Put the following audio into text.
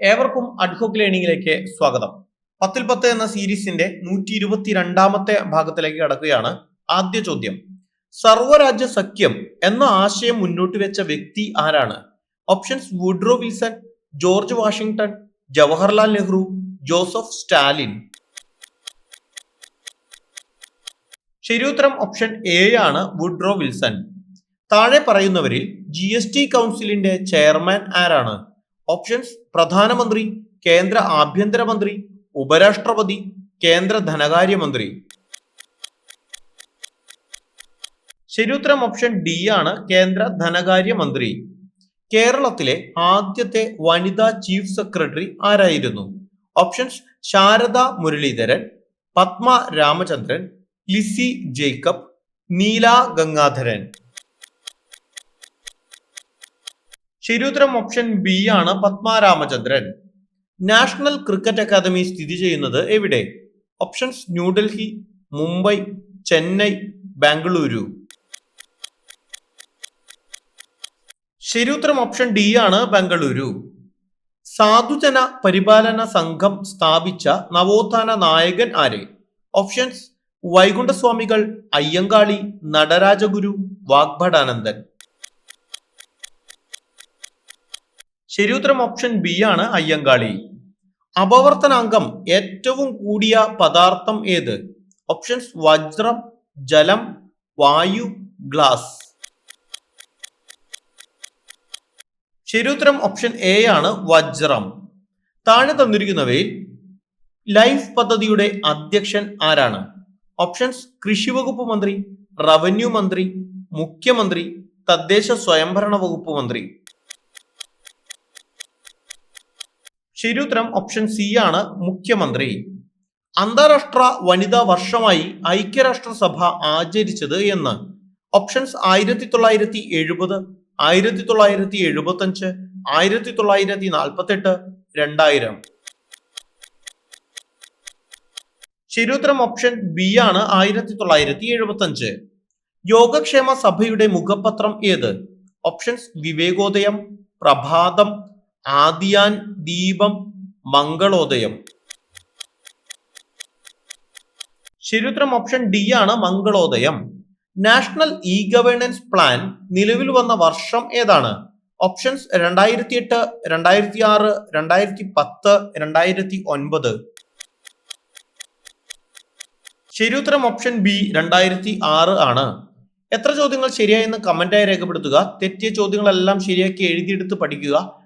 ഏവർക്കും അഡ്ഹോക്ക് ലേണിംഗിലേക്ക് സ്വാഗതം. പത്തിൽ പത്ത് എന്ന സീരീസിന്റെ നൂറ്റി ഇരുപത്തി രണ്ടാമത്തെ ഭാഗത്തിലേക്ക് കടക്കുകയാണ് ആദ്യ ചോദ്യം. സർവരാജ്യ സഖ്യം എന്ന ആശയം മുന്നോട്ട് വെച്ച വ്യക്തി ആരാണ്? Options Woodrow Wilson George Washington Jawaharlal Nehru Joseph Stalin. ശരിയുത്തരം ഓപ്ഷൻ എ ആണ് വുഡ്രോ വിൽസൺ. താഴെ പറയുന്നവരിൽ ജി എസ് ടി കൗൺസിലിന്റെ ചെയർമാൻ ആരാണ്? ഓപ്ഷൻസ് പ്രധാനമന്ത്രി കേന്ദ്ര ആഭ്യന്തരമന്ത്രി ഉപരാഷ്ട്രപതി കേന്ദ്ര ധനകാര്യമന്ത്രി ശരിയുത്തരം ഓപ്ഷൻ ഡി ആണ് കേന്ദ്ര ധനകാര്യമന്ത്രി കേരളത്തിലെ ആദ്യത്തെ വനിതാ ചീഫ് സെക്രട്ടറി ആരായിരുന്നു? ഓപ്ഷൻസ് ശാരദ മുരളീധരൻ പത്മ രാമചന്ദ്രൻ ലിസി ജേക്കബ് നീല ഗംഗാധരൻ ശരിയുത്തരം ഓപ്ഷൻ ബി ആണ് Padma Ramachandran national cricket academy സ്ഥിതി ചെയ്യുന്നത് എവിടെ? ഓപ്ഷൻസ് ന്യൂഡൽഹി മുംബൈ ചെന്നൈ ബാംഗ്ലൂരു ശരിയുത്തരം ഓപ്ഷൻ ഡി ആണ് ബംഗളൂരു സാധുജന പരിപാലന സംഘം സ്ഥാപിച്ച നവോത്ഥാന നായകൻ ആര്? ഓപ്ഷൻസ് വൈകുണ്ഠസ്വാമികൾ അയ്യങ്കാളി നടരാജഗുരു വാഗ്ഭടാനന്ദൻ. ശരിയുത്തരം ഓപ്ഷൻ ബി ആണ് അയ്യങ്കാളി. അപവർത്തനാംഗം ഏറ്റവും കൂടിയ പദാർത്ഥം ഏത്? ഓപ്ഷൻസ് വജ്രം ജലം വായു ഗ്ലാസ് ശരിയുത്തരം ഓപ്ഷൻ എ ആണ് വജ്രം. താഴെ തന്നിരിക്കുന്നവയിൽ ലൈഫ് പദ്ധതിയുടെ അധ്യക്ഷൻ ആരാണ്? ഓപ്ഷൻസ് കൃഷിവകുപ്പ് മന്ത്രി റവന്യൂ മന്ത്രി മുഖ്യമന്ത്രി തദ്ദേശ സ്വയംഭരണ വകുപ്പ് മന്ത്രി. ശരിയുത്തരം ഓപ്ഷൻ സി ആണ് മുഖ്യമന്ത്രി. അന്താരാഷ്ട്ര വനിതാ വർഷമായി ഐക്യരാഷ്ട്രസഭ ആചരിച്ചത് എന്ന്. ഓപ്ഷൻസ് ആയിരത്തി തൊള്ളായിരത്തി എഴുപത് ആയിരത്തി തൊള്ളായിരത്തി എഴുപത്തി അഞ്ച് ആയിരത്തി തൊള്ളായിരത്തി നാൽപ്പത്തി എട്ട് രണ്ടായിരം. ശരിയുത്തരം ഓപ്ഷൻ ബി ആണ് ആയിരത്തി തൊള്ളായിരത്തി എഴുപത്തി അഞ്ച് യോഗക്ഷേമ സഭയുടെ മുഖപത്രം ഏത്? ഓപ്ഷൻസ് വിവേകോദയം പ്രഭാതം ആദിയാൻ ദീപം മംഗളോദയം. ശരിയുത്തരം ഓപ്ഷൻ ഡി ആണ് Mangalodayam. National E governance plan നിലവിൽ വന്ന വർഷം ഏതാണ്? ഓപ്ഷൻസ് രണ്ടായിരത്തി എട്ട് രണ്ടായിരത്തി ആറ് രണ്ടായിരത്തി പത്ത് രണ്ടായിരത്തി ഒൻപത് ശരിയുത്തരം ഓപ്ഷൻ ബി രണ്ടായിരത്തി ആറ് ആണ്. എത്ര ചോദ്യങ്ങൾ ശരിയായെന്ന് കമന്റായി രേഖപ്പെടുത്തുക. തെറ്റിയ ചോദ്യങ്ങളെല്ലാം ശരിയാക്കി എഴുതിയെടുത്ത് പഠിക്കുക.